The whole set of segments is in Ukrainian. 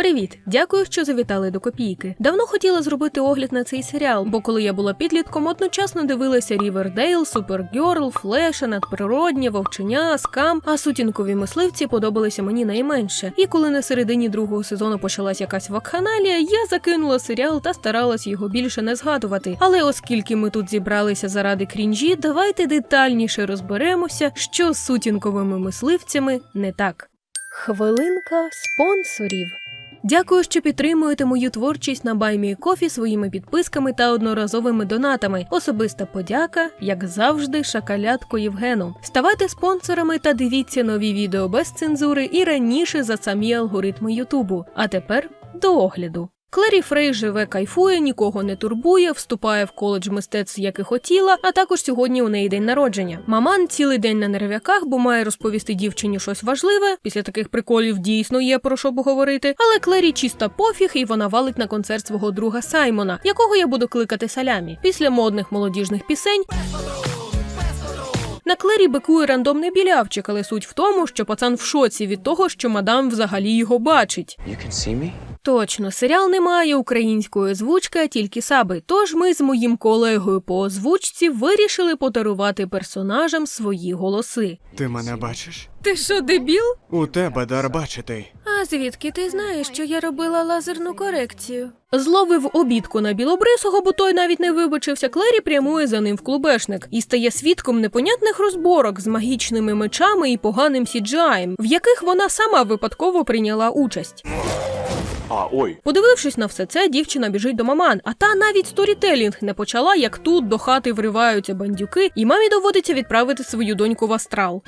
Привіт! Дякую, що завітали до копійки. Давно хотіла зробити огляд на цей серіал, бо коли я була підлітком, одночасно дивилася Рівердейл, Супергерл, Флеша, Надприроднє, Вовчення, Скам, а сутінкові мисливці подобалися мені найменше. І коли на середині другого сезону почалась якась вакханалія, я закинула серіал та старалась його більше не згадувати. Але оскільки ми тут зібралися заради крінжі, давайте детальніше розберемося, що з сутінковими мисливцями не так. Хвилинка спонсорів. Дякую, що підтримуєте мою творчість на Баймі Кофі своїми підписками та одноразовими донатами. Особиста подяка, як завжди, шакалятку Євгену. Ставайте спонсорами та дивіться нові відео без цензури і раніше за самі алгоритми Ютубу. А тепер до огляду. Клері Фрей живе, кайфує, нікого не турбує, вступає в коледж мистецтв, як і хотіла, а також сьогодні у неї день народження. Маман цілий день на нервяках, бо має розповісти дівчині щось важливе. Після таких приколів дійсно є про що поговорити. Але Клері чиста пофіг, і вона валить на концерт свого друга Саймона, якого я буду кликати салямі. Після модних молодіжних пісень. На Клері бикує рандомний білявчик, але суть в тому, що пацан в шоці від того, що мадам взагалі його бачить. You can see me? Точно, серіал не має української озвучки, а тільки саби. Тож ми з моїм колегою по озвучці вирішили подарувати персонажам свої голоси. Ти мене бачиш? Ти що, дебіл? У тебе дар бачити. А звідки ти знаєш, що я робила лазерну корекцію? Зловив обідку на білобрисого, бо той навіть не вибачився. Клері прямує за ним в клубешник і стає свідком непонятних розборок з магічними мечами і поганим сіджаєм, в яких вона сама випадково прийняла участь. А, ой. Подивившись на все це, дівчина біжить до маман, а та навіть сторітелінг не почала, як тут до хати вриваються бандюки, і мамі доводиться відправити свою доньку в астрал.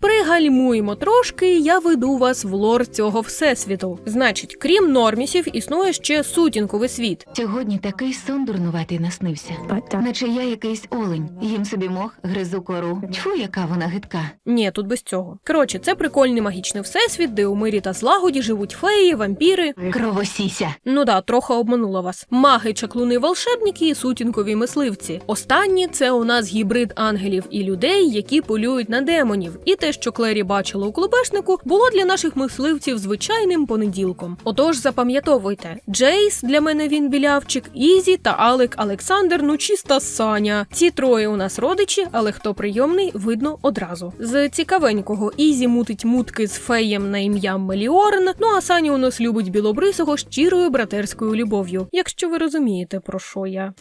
Пригальмуємо трошки, і я веду вас в лор цього всесвіту. Значить, крім нормісів, існує ще сутінковий світ. Сьогодні такий сон дурнуватий наснився. Наче я якийсь олень. Їм собі мох, гризу кору. Тьфу, яка вона гидка. Ні, тут без цього. Коротше, це прикольний магічний всесвіт, де у мирі та злагоді живуть феї, вампіри. Кровосіся. Ну да, трохи обманула вас. Маги, чаклуни, волшебники і сутінкові мисливці. Останні це у нас гібрид ангелів і людей, які полюють на демонів. І те, що Клері бачила у клубешнику, було для наших мисливців звичайним понеділком. Отож, запам'ятовуйте: Джейс для мене він білявчик, Ізі та Алек Олександр, ну чиста Саня. Ці троє у нас родичі, але хто прийомний, видно одразу. З цікавенького Ізі мутить мутки з феєм на ім'я Меліорн. Ну а Саня у нас любить білобрисого щирою братерською любов'ю. Якщо ви розумієте, про що я.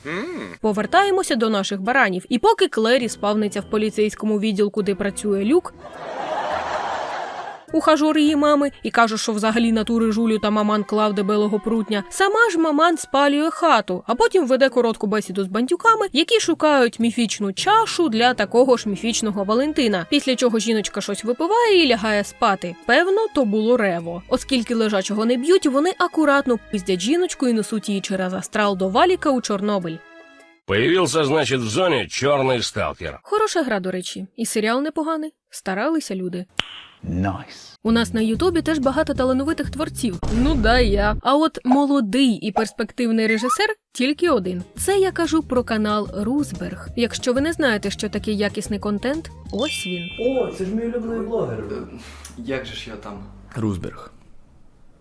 Повертаємося до наших баранів. І поки Клері спавниться в поліцейському відділку, де працює люк. Ухажор її мами і каже, що взагалі натури жулю та маман клав дебелого прутня. Сама ж маман спалює хату, а потім веде коротку бесіду з бандюками, які шукають міфічну чашу для такого ж міфічного Валентина. Після чого жіночка щось випиває і лягає спати. Певно, то було рево. Оскільки лежачого не б'ють, вони акуратно пиздять жіночку і несуть її через астрал до валіка у Чорнобиль. Появился, значит, в зоне черный сталкер. Хороша гра, до речі, і серіал непоганий. Старалися люди. Nice. У нас на Ютубі теж багато талановитих творців. Ну да, я. А от молодий і перспективний режисер тільки один. Це я кажу про канал Рузберг. Якщо ви не знаєте, що таке якісний контент, ось він. О, це ж мій улюблений блогер. Як же ж я там? Рузберг.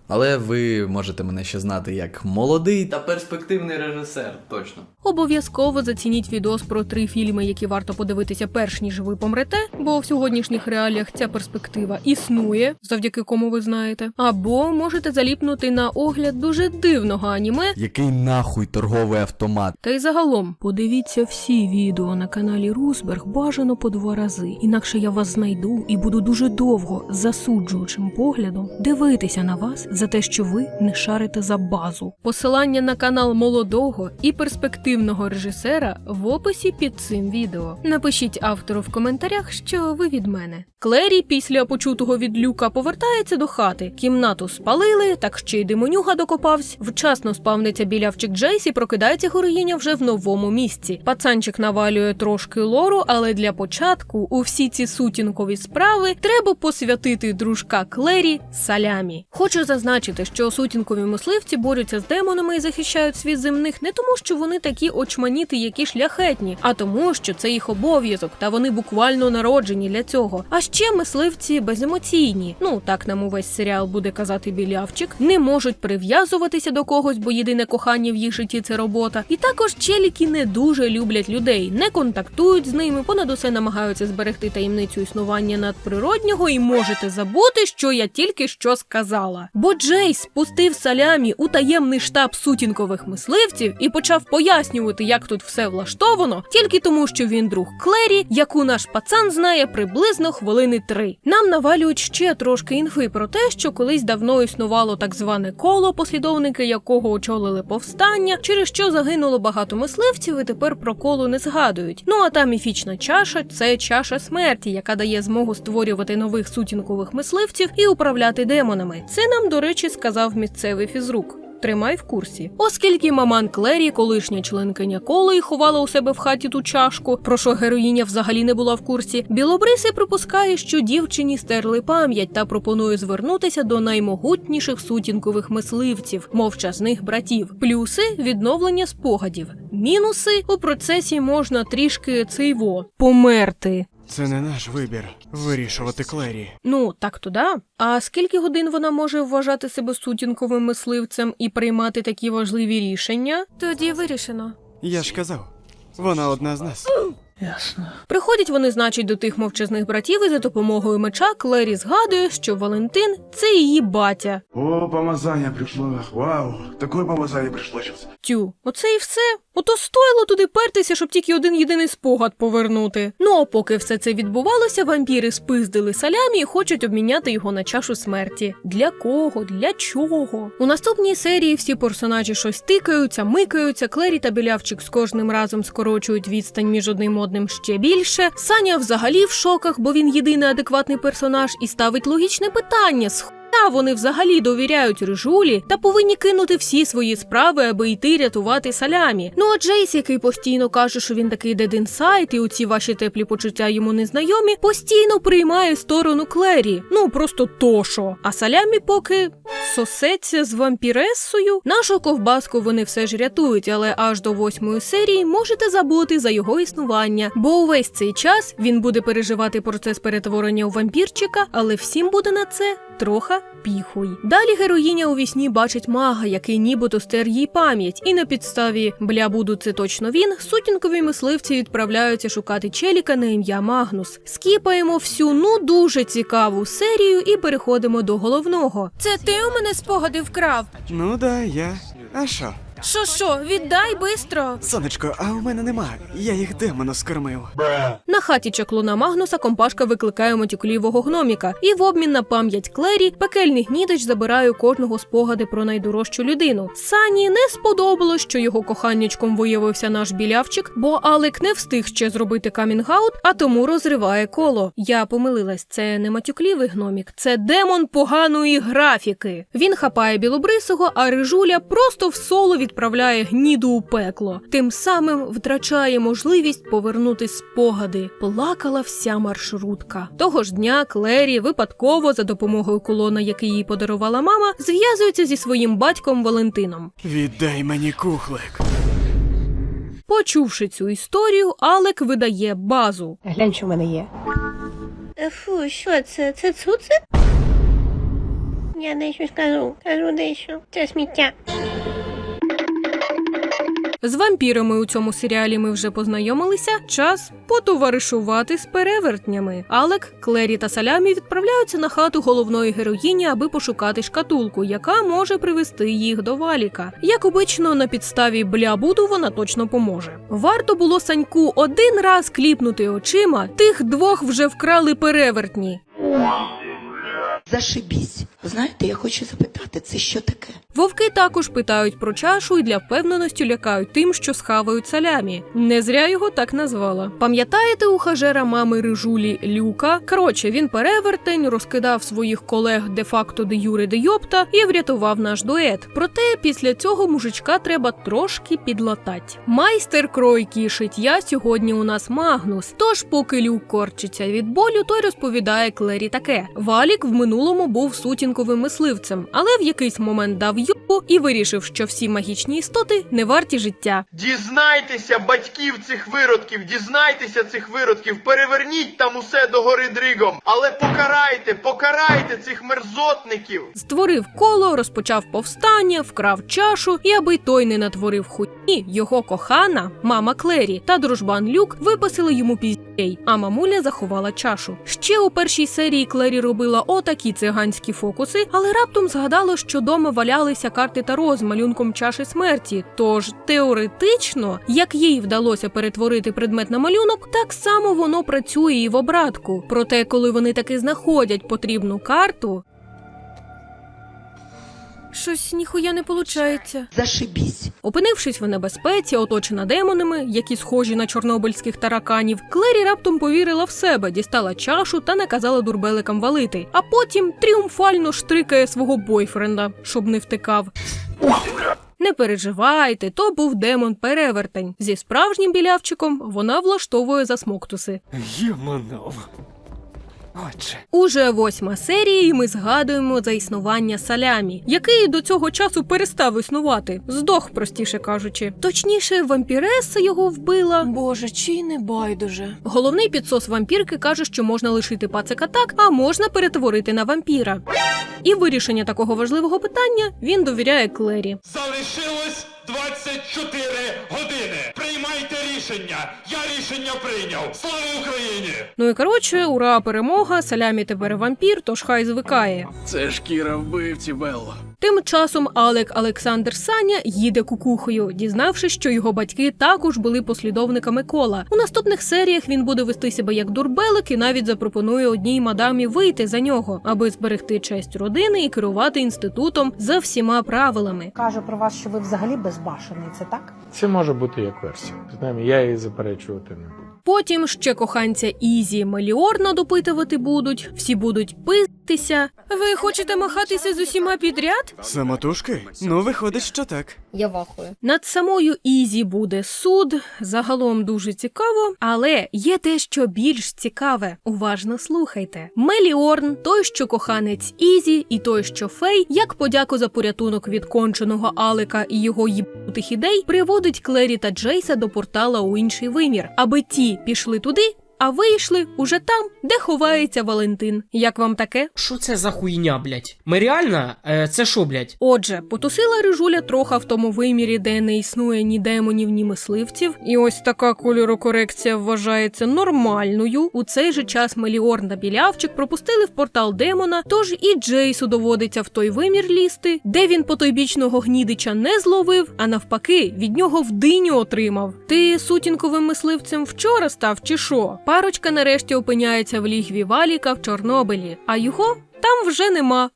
Але ви можете мене ще знати як молодий Та перспективний режисер, точно. Обов'язково зацініть відос про три фільми, які варто подивитися перш ніж ви помрете, бо в сьогоднішніх реаліях ця перспектива існує, завдяки кому ви знаєте. Або можете заліпнути на огляд дуже дивного аніме, який нахуй торговий автомат. Та й загалом подивіться всі відео на каналі Русберг бажано по два рази. Інакше я вас знайду і буду дуже довго засуджуючим поглядом дивитися на вас за те, що ви не шарите за базу. Посилання на канал молодого і перспективного режисера в описі під цим відео. Напишіть автору в коментарях, що ви від мене. Клері після почутого від люка повертається до хати. Кімнату спалили, так ще й демонюга докопався. Вчасно спавниться білявчик Джейс і прокидається героїня вже в новому місці. Пацанчик навалює трошки лору, але для початку у всі ці сутінкові справи треба посвятити дружка Клері салямі. Хочу зазначити, що сутінкові мисливці борються з демонами і захищають світ земних не тому, що вони такі очманіти, які шляхетні, а тому, що це їх обов'язок, та вони буквально народжені для цього. А ще мисливці беземоційні. Ну так нам увесь серіал буде казати білявчик, не можуть прив'язуватися до когось, бо єдине кохання в їх житті це робота. І також челіки не дуже люблять людей, не контактують з ними, понад усе намагаються зберегти таємницю існування надприроднього, і можете забути, що я тільки що сказала. Бо Джейс спустив салямі у таємний штаб сутінкових мисливців і почав пояснювати, як тут все влаштовано, тільки тому, що він друг Клері, яку наш пацан знає приблизно хвилини три. Нам навалюють ще трошки інфи про те, що колись давно існувало так зване коло, послідовники якого очолили повстання, через що загинуло багато мисливців, і тепер про коло не згадують. Ну а та міфічна чаша це чаша смерті, яка дає змогу створювати нових сутінкових мисливців і управляти демонами. Це нам, до речі, сказав місцевий фізрук. Тримай в курсі, оскільки маман Клері, колишня членкиня коли, ховала у себе в хаті ту чашку, про що героїня взагалі не була в курсі. Білобрисий припускає, що дівчині стерли пам'ять та пропонує звернутися до наймогутніших сутінкових мисливців, мовчазних братів. Плюси відновлення спогадів. Мінуси у процесі можна трішки цейво померти. Це не наш вибір вирішувати Клері. Ну, так то да. А скільки годин вона може вважати себе сутінковим мисливцем і приймати такі важливі рішення? Тоді вирішено. Я ж казав, вона одна з нас. Ясно. Приходять вони, значить, до тих мовчазних братів, і за допомогою меча Клері згадує, що Валентин це її батя. О, помазание пришло. Вау, такое помазание пришло сейчас. Тю, оце і все. Ото стоїло туди пертися, щоб тільки один єдиний спогад повернути. Ну а поки все це відбувалося, вампіри спиздили салямі і хочуть обміняти його на чашу смерті. Для кого? Для чого? У наступній серії всі персонажі щось тикаються, микаються. Клері та білявчик з кожним разом скорочують відстань між одним одним ще більше. Саня взагалі в шоках, бо він єдиний адекватний персонаж і ставить логічне питання. Та вони взагалі довіряють рижулі та повинні кинути всі свої справи, аби йти рятувати салямі. Ну а Джейс, який постійно каже, що він такий дединсайт, і оці ваші теплі почуття йому незнайомі, постійно приймає сторону Клері. Ну просто тошо. А салямі поки сосеться з вампіресою. Нашу ковбаску вони все ж рятують, але аж до восьмої серії можете забути за його існування, бо увесь цей час він буде переживати процес перетворення у вампірчика, але всім буде на це троха піхуй. Далі героїня у вісні бачить мага, який нібито стер їй пам'ять, і на підставі бля буду це точно він. Сутінкові мисливці відправляються шукати челіка на ім'я Магнус. Скіпаємо всю ну дуже цікаву серію і переходимо до головного. Це ти у мене спогади вкрав. Ну да, я. А що? Що що, віддай бистро. Сонечко, а у мене нема. Я їх демону скормив. На хаті чаклуна Магнуса компашка викликає матюклівого гноміка, і в обмін на пам'ять Клері пекельний гнідич забирає у кожного спогади про найдорожчу людину. Сані не сподобалось, що його коханнячком виявився наш білявчик, бо Алек не встиг ще зробити камінгаут, а тому розриває коло. Я помилилась, це не матюклівий гномік, це демон поганої графіки. Він хапає білобрисого, а рижуля просто в соло відправляє гніду у пекло. Тим самим втрачає можливість повернути спогади. Плакала вся маршрутка. Того ж дня Клері випадково за допомогою колона, який їй подарувала мама, зв'язується зі своїм батьком Валентином. Віддай мені кухлик. Почувши цю історію, Алек видає базу. Глянь, що в мене є. Е, Фу, що це? Це цуцик? Я дещо скажу, кажу дещо. Це сміття. З вампірами у цьому серіалі ми вже познайомилися. Час потоваришувати з перевертнями. Алек, Клері та Салямі відправляються на хату головної героїні, аби пошукати шкатулку, яка може привести їх до валіка. Як обично, на підставі блябуду вона точно поможе. Варто було Саньку один раз кліпнути очима, тих двох вже вкрали перевертні. Зашибісь. Знаєте, я хочу запитати, це що таке? Вовки також питають про чашу і для впевненості лякають тим, що схавають салямі. Не зря його так назвала. Пам'ятаєте ухажера мами рижулі Люка? Коротше, він перевертень, розкидав своїх колег де-факто де юри де йопта і врятував наш дует. Проте після цього мужичка треба трошки підлатать. Майстер кройки і шиття сьогодні у нас Магнус. Тож, поки Люк корчиться від болю, той розповідає Клері таке: Валік в минулому минулому був сутінковим мисливцем, але в якийсь момент дав юбу і вирішив, що всі магічні істоти не варті життя. Дізнайтеся батьків цих виродків, дізнайтеся цих виродків, переверніть там усе до гори дригом, але покарайте, покарайте цих мерзотників. Створив коло, розпочав повстання, вкрав чашу, і аби той не натворив хуйні, його кохана, мама Клері та дружбан Люк виписали йому піздєй, а мамуля заховала чашу. Ще у першій серії Клері робила отакі циганські фокуси, але раптом згадала, що дома валялися карти Таро з малюнком чаші смерті. Тож теоретично, як їй вдалося перетворити предмет на малюнок, так само воно працює і в обратку. Проте, коли вони таки знаходять потрібну карту. Щось ніхуя не получається. Зашибісь. Опинившись в небезпеці, оточена демонами, які схожі на чорнобильських тараканів, Клері раптом повірила в себе, дістала чашу та наказала дурбеликам валити, а потім тріумфально штрикає свого бойфренда, щоб не втикав. Не переживайте, то був демон перевертень. Зі справжнім білявчиком вона влаштовує засмоктуси. Юманов. Отже. Уже восьма серія, і ми згадуємо за існування салямі, який до цього часу перестав існувати, здох, простіше кажучи. Точніше, вампіреса його вбила. Боже, чи не байдуже. Головний підсос вампірки каже, що можна лишити пацика так, а можна перетворити на вампіра. І вирішення такого важливого питання він довіряє Клері. Залишилось 24 години. Рішення. Я рішення прийняв. Слава Україні! Ну і коротше, ура, перемога, салямі тепер вампір, тож хай звикає. Це шкіра вбивці, Белло. Тим часом Алек Олександр Саня їде кукухою, дізнавшись, що його батьки також були послідовниками кола. У наступних серіях він буде вести себе як дурбелик і навіть запропонує одній мадамі вийти за нього, аби зберегти честь родини і керувати інститутом за всіма правилами. Каже про вас, що ви взагалі безбашений, це так? Це може бути як версія. Принаймні, я її заперечувати не буду. Потім ще коханця Ізі Меліорна допитувати будуть, всі будуть пиздитися. Ви хочете махатися з усіма підряд? Самотужки? Ну, виходить, що так. Я вахую. Над самою Ізі буде суд. Загалом дуже цікаво, але є те, що більш цікаве. Уважно слухайте. Меліорн, той, що коханець Ізі, і той, що Фей, як подяку за порятунок від конченого Алека і його їбутих ідей, приводить Клері та Джейса до портала у інший вимір, аби ті пішли туди. А вийшли уже там, де ховається Валентин. Як вам таке? Що це за хуйня, блять? Ми реально? Е, це що, блять? Отже, потусила рижуля троха в тому вимірі, де не існує ні демонів, ні мисливців, і ось така кольорокорекція вважається нормальною. У цей же час Меліорн та білявчик пропустили в портал демона, тож і Джейсу доводиться в той вимір лізти, де він потойбічного гнідича не зловив, а навпаки, від нього в диню отримав. Ти сутінковим мисливцем вчора став чи що? Парочка нарешті опиняється в лігві Валіка в Чорнобилі, а його там вже нема.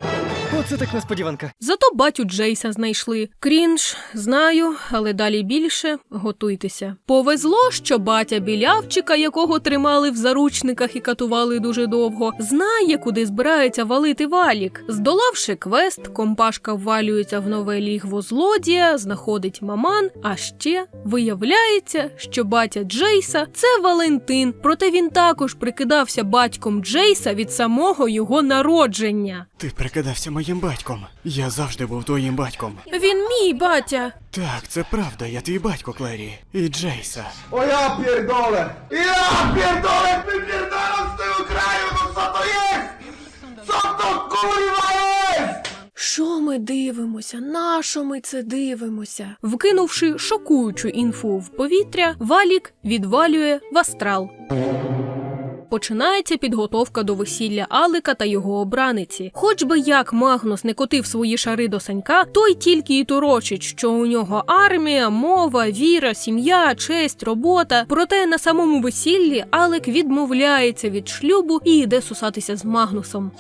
Оце так несподіванка. Зато батю Джейса знайшли. Крінж, знаю, але далі більше готуйтеся. Повезло, що батя білявчика, якого тримали в заручниках і катували дуже довго, знає, куди збирається валити валік. Здолавши квест, компашка ввалюється в нове лігво злодія, знаходить маман. А ще виявляється, що батя Джейса це Валентин, проте він також прикидався батьком Джейса від самого його народження. Ти прикидався моїм батьком. Я завжди був твоїм батьком. Він мій батя. Так, це правда, я твій батько, Клері. І Джейса. О, я! Ja pierdolę, wypierdalam z tego kraju, no co to jest? Co to kurwa jest? Що ми дивимося? На що ми це дивимося? Вкинувши шокуючу інфу в повітря, валік відвалює в астрал. Починається підготовка до весілля Алика та його обраниці. Хоч би як Магнус не котив свої шари до санька, той тільки і торочить, що у нього армія, мова, віра, сім'я, честь, робота. Проте на самому весіллі Алек відмовляється від шлюбу і йде сусатися з Магнусом.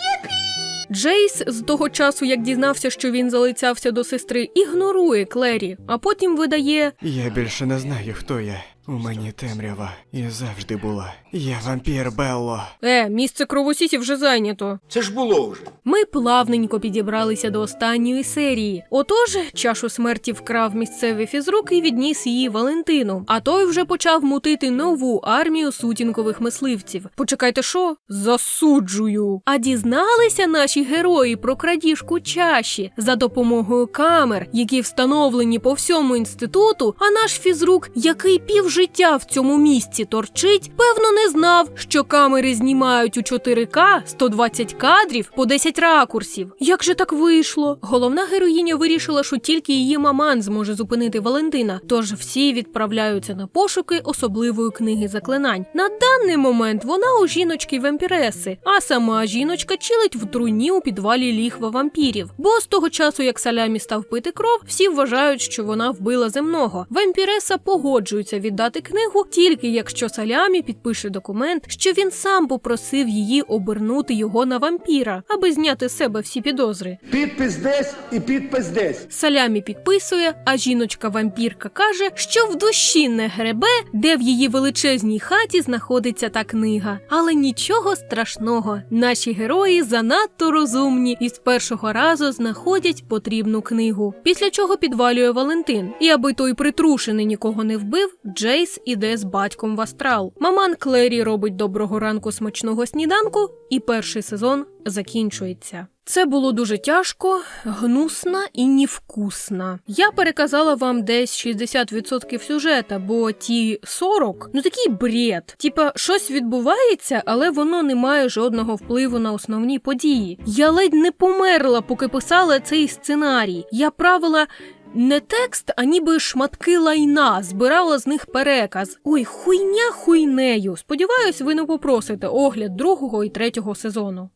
Джейс з того часу, як дізнався, що він залицявся до сестри, ігнорує Клері, а потім видає Я більше не знаю, хто я. У мені темрява і завжди була. Я вампір Белло. Е, місце кровосісів вже зайнято. Це ж було вже. Ми плавненько підібралися до останньої серії. Отож, чашу смерті вкрав місцевий фізрук і відніс її Валентину. А той вже почав мутити нову армію сутінкових мисливців. Почекайте, що? Засуджую. А дізналися наші герої про крадіжку чаші за допомогою камер, які встановлені по всьому інституту. А наш фізрук, який півжиття в цьому місці торчить, певно, не знав, що камери знімають у 4К 120 кадрів по 10 ракурсів. Як же так вийшло? Головна героїня вирішила, що тільки її маман зможе зупинити Валентина. Тож всі відправляються на пошуки особливої книги заклинань. На даний момент вона у жіночки вампіреси, а сама жіночка чилить в труні у підвалі ліхва вампірів. Бо з того часу, як салямі став пити кров, всі вважають, що вона вбила земного. Вампіреса погоджується віддати книгу тільки якщо салямі підпише документ, що він сам попросив її обернути його на вампіра, аби зняти з себе всі підозри. Підпис десь і підпис десь. Салямі підписує, а жіночка-вампірка каже, що в душі не гребе, де в її величезній хаті знаходиться та книга. Але нічого страшного. Наші герої занадто розумні і з першого разу знаходять потрібну книгу. Після чого підвалює Валентин. І аби той притрушений нікого не вбив, Джейс іде з батьком в астрал. Маман Клері робить доброго ранку смачного сніданку, і перший сезон закінчується. Це було дуже тяжко, гнусно і невкусно. Я переказала вам десь 60% сюжета, бо ті 40 ну такий бред. Типа, щось відбувається, але воно не має жодного впливу на основні події. Я ледь не померла, поки писала цей сценарій. Я правила. Не текст, а ніби шматки лайна, збирала з них переказ. Ой, хуйня хуйнею. Сподіваюсь, ви не попросите огляд другого і третього сезону.